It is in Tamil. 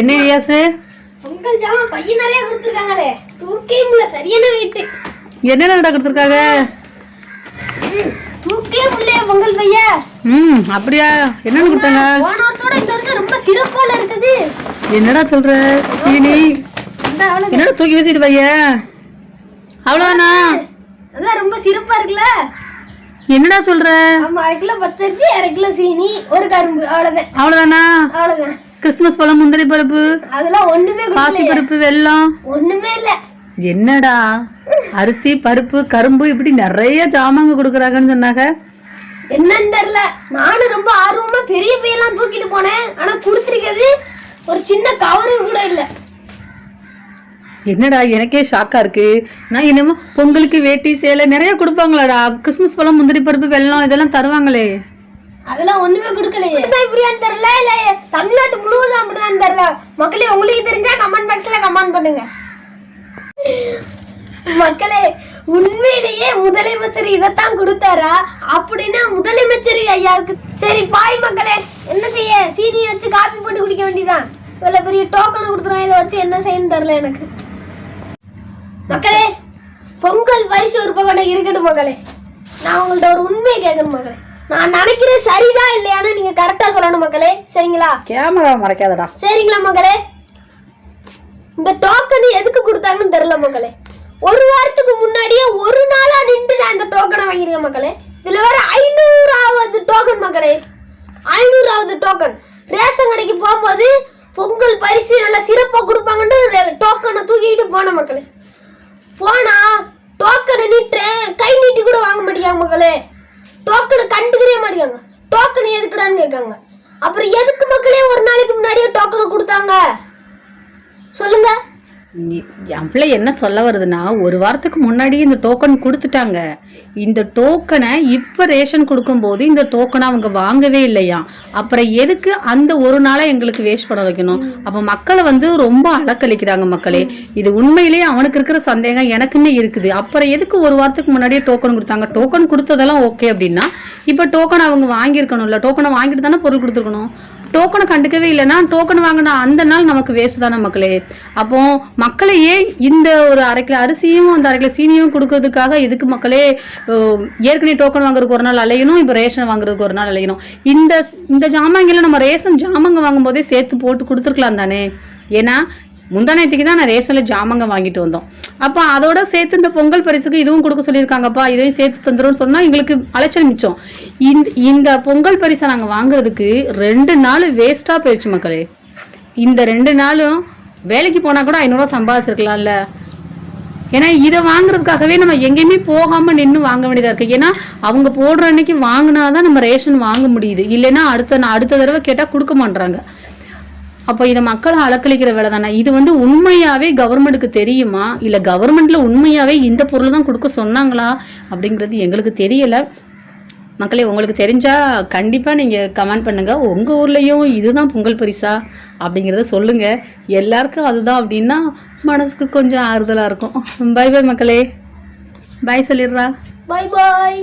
என்ன ரியாசு பொங்கல் ஜாமான் பையன் நிறைய கொடுத்துருக்காங்களே. தூக்கே முடியல சரியான வெயிட்டு என்னென்ன கொடுத்துருக்காங்க? தூக்கே முடியல பொங்கல் பைய. ம் அப்படியா? என்னென்ன கொடுத்தாங்க? போன வருஷோட இந்த வருஷம் ரொம்ப சிறப்போல இருக்குது. என்னடா சொல்ற சீனி? என்னடா தூக்கி வச்சுட்டு பைய? அவ்வளோதானா அதான் ரொம்ப சிறப்பா இருக்குல்ல. என்னடா சொல்ற? ஆமா அரை கிலோ பச்சரிசி அரை கிலோ சீனி ஒரு கரும்பு அவ்வளவுதான். அவ்வளோதானா அவ்வளவுதான். கிறிஸ்மஸ் பழம் முந்திரி பருப்பு அதெல்லாம் ஒண்ணுமே பாசி பருப்பு வெல்லம். ஒண்ணுமே இல்ல. என்னடா? அரிசி பருப்பு கரும்பு இப்படி நிறைய ஜாமாங்க கொடுக்குறாங்கன்னு சொன்னாங்க. என்னன்னு தெரியல. நானும் ரொம்ப ஆர்வமா பெரிய பையெல்லாம் தூக்கிட்டு போனேன். ஆனா கொடுத்துருக்கிறது ஒரு சின்ன கவரு கூட இல்ல. என்னடா எனக்கே ஷாக்கா இருக்கு. நான் என்னமோ பொங்கலுக்கு வேட்டி சேலை நிறைய கொடுப்பாங்களாடா. கிறிஸ்மஸ் பழம் முந்திரி பருப்பு வெல்லம் இதெல்லாம் தருவாங்களே. அதெல்லாம் ஒண்ணுமே கொடுக்கலையே. இப்படியான்னு தெரியல இல்ல தமிழ்நாட்டு முழுவதும் அப்படிதான் தெரியல மக்களே உங்களுக்கு தெரிஞ்சா கமெண்ட் பாக்ஸ்ல கமெண்ட் பண்ணுங்க. மக்களே உண்மையிலேயே முதலமைச்சர் இதைத்தான் கொடுத்தாரா? அப்படின்னா முதலமைச்சர் ஐயாவுக்கு சரி பாய் மக்களே என்ன செய்ய? சீனி வச்சு காப்பி போட்டு குடிக்க வேண்டியதான் இவ்வளவு பெரிய டோக்கன் கொடுத்துருவோம் இதை வச்சு என்ன செய்யணும் தெரியல எனக்கு. மக்களே பொங்கல் பரிசு ஒரு பக்கம் இருக்கட்டும் மக்களே. நான் உங்கள்ட்ட ஒரு உண்மையை கேட்கணும் மக்களே. நான் நினைக்கிறேன் சரிதான் இல்லையான்னு நீங்க கரெக்டா சொல்லணும் மக்களே. சரிங்களா? கேமரா மறைக்காதடா. சரிங்களா மக்களே? இந்த டோக்கன் எதுக்கு கொடுத்தாங்கன்னு தெரியல மக்களே. ஒரு வாரத்துக்கு முன்னாடியே ஒரு நாளா நின்று நான் இந்த டோக்கனை வாங்கிருக்கேன் மக்களே. இதுல வேற ஐநூறாவது டோக்கன் மக்களே. ஐநூறாவது டோக்கன் ரேஷன் கடைக்கு போகும்போது பொங்கல் பரிசு நல்லா சிறப்பாக கொடுப்பாங்கன்னு டோக்கனை தூக்கிட்டு போனேன் மக்களே. போனா டோக்கனை நீட்டுறேன் கை நீட்டி கூட வாங்க மாட்டேங்காங்க மக்களே. டோக்கனை கண்டுக்கிறே மாட்டேங்காங்க டோக்கன் எதுக்குடான்னு கேட்காங்க. அப்புறம் எதுக்கு மக்களே ஒரு நாளைக்கு முன்னாடியே டோக்கனை கொடுத்தாங்க? சொல்லுங்கள் என் பிள்ளை என்ன சொல்ல வருதுன்னா ஒரு வாரத்துக்கு முன்னாடியே இந்த டோக்கன் கொடுத்துட்டாங்க. இந்த டோக்கனை இப்போ ரேஷன் கொடுக்கும்போது இந்த டோக்கனை அவங்க வாங்கவே இல்லையா? அப்புறம் எதுக்கு அந்த ஒரு நாளை எங்களுக்கு வேஸ்ட் பண்ண வைக்கணும்? அப்போ மக்களை வந்து ரொம்ப அலக்களிக்கிறாங்க மக்களே. இது உண்மையிலேயே அவனுக்கு இருக்கிற சந்தேகம் எனக்குமே இருக்குது. அப்புறம் எதுக்கு ஒரு வாரத்துக்கு முன்னாடியே டோக்கன் கொடுத்தாங்க? டோக்கன் கொடுத்ததெல்லாம் ஓகே அப்படின்னா இப்போ டோக்கன் அவங்க வாங்கியிருக்கணும்ல. டோக்கனை வாங்கிட்டு தானே பொருள் கொடுத்துருக்கணும்? டோக்கனை கண்டுக்கவே இல்லைன்னா டோக்கன் வாங்கின அந்த நாள் நமக்கு வேஸ்ட் தானே மக்களே. அப்போ மக்களையே இந்த ஒரு அரை கிலோ அரிசியும் அந்த அரை கிலோ சீனியும் கொடுக்கறதுக்காக எதுக்கு மக்களே ஏற்கனவே டோக்கன் வாங்குறதுக்கு ஒரு நாள் அலையணும் இப்போ ரேஷன் வாங்குறதுக்கு ஒரு நாள் அலையணும். இந்த இந்த ஜாமான்களை நம்ம ரேஷன் ஜாமங்க வாங்கும்போதே சேர்த்து போட்டு கொடுத்துருக்கலாம் தானே. ஏன்னா முந்தானத்துக்கு தான் நான் ரேஷனில் ஜாமாங்க வாங்கிட்டு வந்தோம். அப்போ அதோட சேர்த்து இந்த பொங்கல் பரிசுக்கு இதுவும் கொடுக்க சொல்லியிருக்காங்கப்பா இதையும் சேர்த்து தந்துடும் சொன்னால் எங்களுக்கு அலைச்சல் மிச்சம். இந்த இந்த பொங்கல் பரிசை நாங்கள் வாங்குறதுக்கு ரெண்டு நாள் வேஸ்ட்டாக போயிடுச்சு மக்களே. இந்த ரெண்டு நாளும் வேலைக்கு போனால் கூட ஐநூறுரூவா சம்பாதிச்சிருக்கலாம்ல. ஏன்னா இதை வாங்குறதுக்காகவே நம்ம எங்கேயுமே போகாமல் நின்று வாங்க வேண்டியதாக இருக்குது ஏன்னா அவங்க போடுற அன்னைக்கு வாங்கினா தான் நம்ம ரேஷன் வாங்க முடியுது. இல்லைன்னா அடுத்த அடுத்த தடவை கேட்டால் கொடுக்க மாட்றாங்க. அப்போ இதை மக்களை அலக்களிக்கிற வேலை தானே? இது வந்து உண்மையாவே கவர்மெண்ட்டுக்கு தெரியுமா? இல்லை கவர்மெண்ட்ல உண்மையாவே இந்த பொருள் தான் கொடுக்க சொன்னாங்களா? அப்படிங்கிறது எங்களுக்கு தெரியல. மக்களே உங்களுக்கு தெரிஞ்சா கண்டிப்பாக நீங்கள் கமெண்ட் பண்ணுங்கள் உங்கள் ஊர்லேயும் இதுதான் பொங்கல் பரிசா? அப்படிங்கிறத சொல்லுங்கள் எல்லாருக்கும் அதுதான் அப்படின்னா மனசுக்கு கொஞ்சம் ஆறுதலாக இருக்கும். பை பை மக்களே. பாய் சொல்லிடுறா. Bye bye